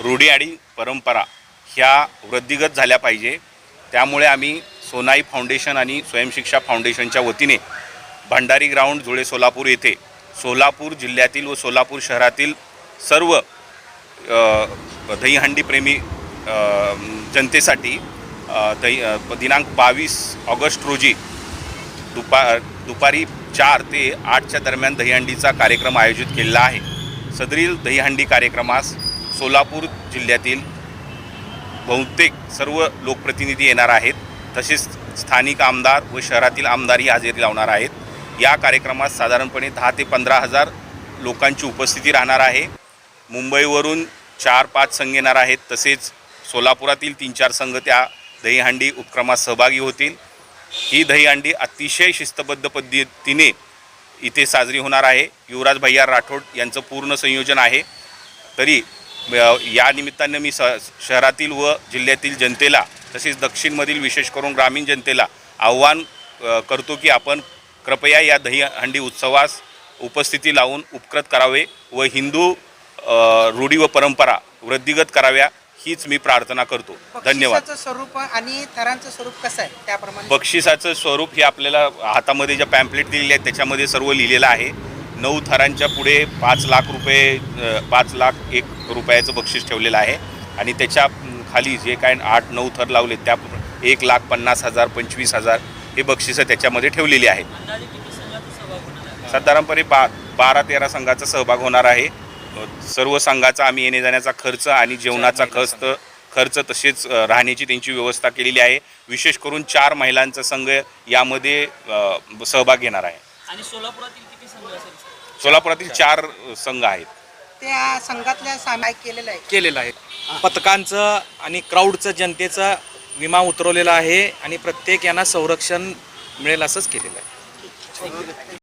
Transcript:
रूढी आणि परंपरा ह्या वृद्धिगत झाल्या पाहिजे. त्यामुळे आम्ही सोनाई फाउंडेशन आणि स्वयंशिक्षा फाउंडेशनच्या वतीने भंडारी ग्राउंड जुळे सोलापूर येथे सोलापूर जिल्ह्यातील व सोलापूर शहरातील सर्व दहीहंडीप्रेमी दहीहंडी प्रेमी जनतेसाठी दही दिनांक बावीस ऑगस्ट रोजी दुपा दुपारी चार ते आठच्या दरम्यान दहीहंडीचा कार्यक्रम आयोजित केलेला आहे. सदरील दहीहंडी कार्यक्रमास सोलापूर जिल्ह्यातील बहुतेक सर्व लोकप्रतिनिधी येणार आहेत. तसेच स्थानिक आमदार व शहरातील आमदारही हजेरी लावणार आहेत. या कार्यक्रमात साधारणपणे दहा ते पंधरा हजार लोकांची उपस्थिती राहणार आहे. मुंबईवरून चार पाच संघ येणार आहेत. तसेच सोलापुरातील तीन चार संघ त्या दहीहंडी उपक्रमात सहभागी होतील. ही दहीहंडी अतिशय शिस्तबद्ध पद्धतीने इथे साजरी होणार आहे. युवराज भैया राठोड यांचं पूर्ण संयोजन आहे. तरी या निमित्तानं मी स शहरातील व जिल्ह्यातील जनतेला तसेच दक्षिणमधील विशेष करून ग्रामीण जनतेला आव्हान करतो की आपण कृपया या दहीहंडी उत्सवास उपस्थिती लावून उपकृत करावे व हिंदू रूढी व परंपरा वृद्धिगत कराव्या हीच मी प्रार्थना करतो. धन्यवाद. स्वरूप आणि थरांचं स्वरूप कसं आहे? त्याप्रमाणे बक्षिसाचं स्वरूप हे आपल्याला हातामध्ये ज्या पॅम्पलेट दिलेले आहेत त्याच्यामध्ये सर्व लिहिलेलं आहे. नऊ थरांच्या पुढे पाच लाख रुपये पाच लाख एक रुपयाचं बक्षीस ठेवलेलं आहे. आणि त्याच्याखाली जे काय आठ नऊ थर लावले त्या एक लाख पन्नास हजार पंचवीस हजार हे बक्षिसं त्याच्यामध्ये ठेवलेली आहेत. साधारणपणे बा बारा तेरा संघाचा सहभाग होणार आहे. सर्व संघाचा आम्ही येणे जाण्याचा खर्च आणि जेवणाचा खर्च खर्च तसेच राहण्याची त्यांची व्यवस्था केलेली आहे. विशेष करून चार महिलांचा संघ यामध्ये सहभाग घेणार आहे. आणि सोलापुरातील किती संघ असेल? सोलापुरातील चार संघ आहेत. त्या संघातल्या सामायिक केलेलं आहे. केलेलं आहे. पथकांचं आणि क्राऊडचं जनतेचा विमा उतरवलेला आहे आणि प्रत्येक यांना संरक्षण मिळेल असंच केलेलं आहे.